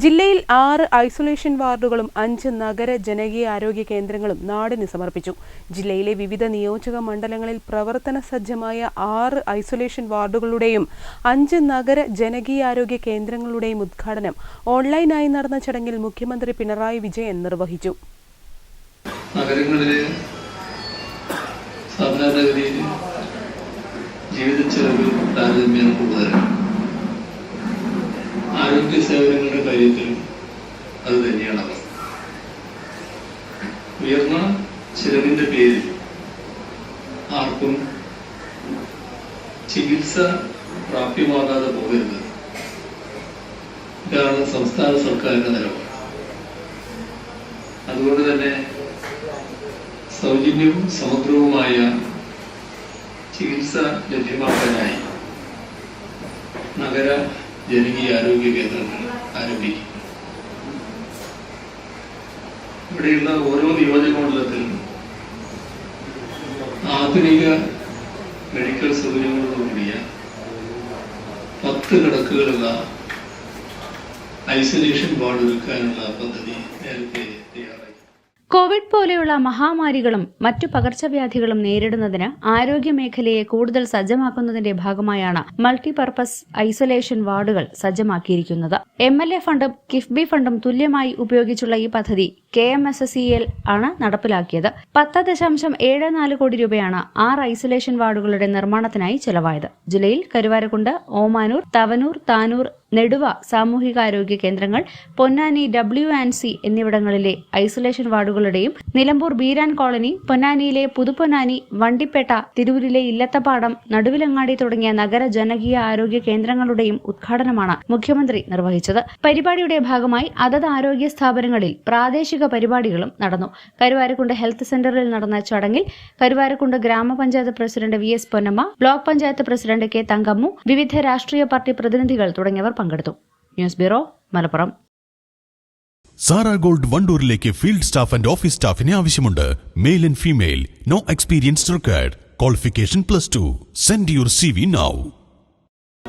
ജില്ലയിൽ ആറ് ഐസൊലേഷൻ വാർഡുകളും അഞ്ച് നഗര ജനകീയ ആരോഗ്യ കേന്ദ്രങ്ങളും നാടിന് സമർപ്പിച്ചു. ജില്ലയിലെ വിവിധ നിയോജക മണ്ഡലങ്ങളിൽ പ്രവർത്തന സജ്ജമായ ആറ് ഐസൊലേഷൻ വാർഡുകളുടെയും അഞ്ച് നഗര ജനകീയ ആരോഗ്യ കേന്ദ്രങ്ങളുടെയും ഉദ്ഘാടനം ഓൺലൈനായി നടന്ന ചടങ്ങിൽ മുഖ്യമന്ത്രി പിണറായി വിജയൻ നിർവഹിച്ചു. ജീവിത ചെലവ് താരതമ്യം കൂടുതലാണ് ആരോഗ്യ സേവനങ്ങളുടെ കാര്യത്തിലും അത് തന്നെയാണ് അവസ്ഥ. ഉയർന്ന ചിലവിന്റെ പേരിൽ ആർക്കും ചികിത്സ പ്രാപ്യമാകാതെ പോകരുത്. ഇതാണ് സംസ്ഥാന സർക്കാരിന്റെ നിലപാട്. അതുകൊണ്ട് തന്നെ സൗജന്യവും സമഗ്രവുമായ ചികിത്സ ലഭ്യമാക്കാനായി നഗര ജനകീയ ആരോഗ്യ കേന്ദ്രങ്ങൾ ആരംഭിക്കും. ഇവിടെയുള്ള ഓരോ നിയോജക മണ്ഡലത്തിലും ആധുനിക മെഡിക്കൽ സൗകര്യങ്ങളോടുകൂടിയ പത്ത് കിടക്കുകളുള്ള ഐസൊലേഷൻ വാർഡ് ഒരുക്കാനുള്ള പദ്ധതി നേരത്തെ തയ്യാറായി. കോവിഡ് പോലെയുള്ള മഹാമാരികളും മറ്റു പകർച്ചവ്യാധികളും നേരിടുന്നതിന് ആരോഗ്യമേഖലയെ കൂടുതൽ സജ്ജമാക്കുന്നതിന്റെ ഭാഗമായാണ് മൾട്ടിപർപ്പസ് ഐസൊലേഷൻ വാർഡുകൾ സജ്ജമാക്കിയിരിക്കുന്നത്. എം എൽ എ ഫണ്ടും കിഫ്ബി ഫണ്ടും തുല്യമായി ഉപയോഗിച്ചുള്ള ഈ പദ്ധതി K M S S L ആണ് നടപ്പിലാക്കിയത്. പത്ത് ദശാംശം ഏഴ് നാല് കോടി രൂപയാണ് ആറ് ഐസൊലേഷൻ വാർഡുകളുടെ നിർമ്മാണത്തിനായി ചെലവായത്. ജില്ലയിൽ കരുവാരക്കുണ്ട് ഓമാനൂർ തവനൂർ താനൂർ നെടുവ സാമൂഹികാരോഗ്യ കേന്ദ്രങ്ങൾ പൊന്നാനി ഡബ്ല്യു ആൻഡ് സി എന്നിവിടങ്ങളിലെ ഐസൊലേഷൻ വാർഡുകളുടെയും നിലമ്പൂർ ബീരാൻ കോളനി പൊന്നാനിയിലെ പുതുപൊന്നാനി വണ്ടിപ്പേട്ട തിരൂരിലെ ഇല്ലത്തപാടം നടുവിലങ്ങാടി തുടങ്ങിയ നഗര ജനകീയ ആരോഗ്യ കേന്ദ്രങ്ങളുടെയും ഉദ്ഘാടനമാണ് മുഖ്യമന്ത്രി നിർവഹിച്ചത്. പരിപാടിയുടെ ഭാഗമായി അതത് ആരോഗ്യ സ്ഥാപനങ്ങളിൽ പ്രാദേശിക പരിപാടികളും നടന്നു. കരുവാരക്കുണ്ട് ഹെൽത്ത് സെന്ററിൽ നടന്ന ചടങ്ങിൽ കരുവാരക്കുണ്ട് ഗ്രാമപഞ്ചായത്ത് president V S Ponnamma block panchayat president K Thankammu വിവിധ രാഷ്ട്രീയ പാർട്ടി പ്രതിനിധികൾ തുടങ്ങിയവർ പങ്കെടുത്തു. News bureau Malappuram. Sara gold വണ്ടൂരിലേക്ക് field staff and office സ്റ്റാഫിനെ ആവശ്യമുണ്ട്. Male and female. No experience required qualification plus two. Send your C V now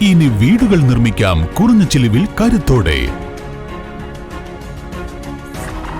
ഇനി വീടുകൾ നിർമ്മിക്കാം കുറഞ്ഞ ചിലവിൽ കരുത്തോടെ.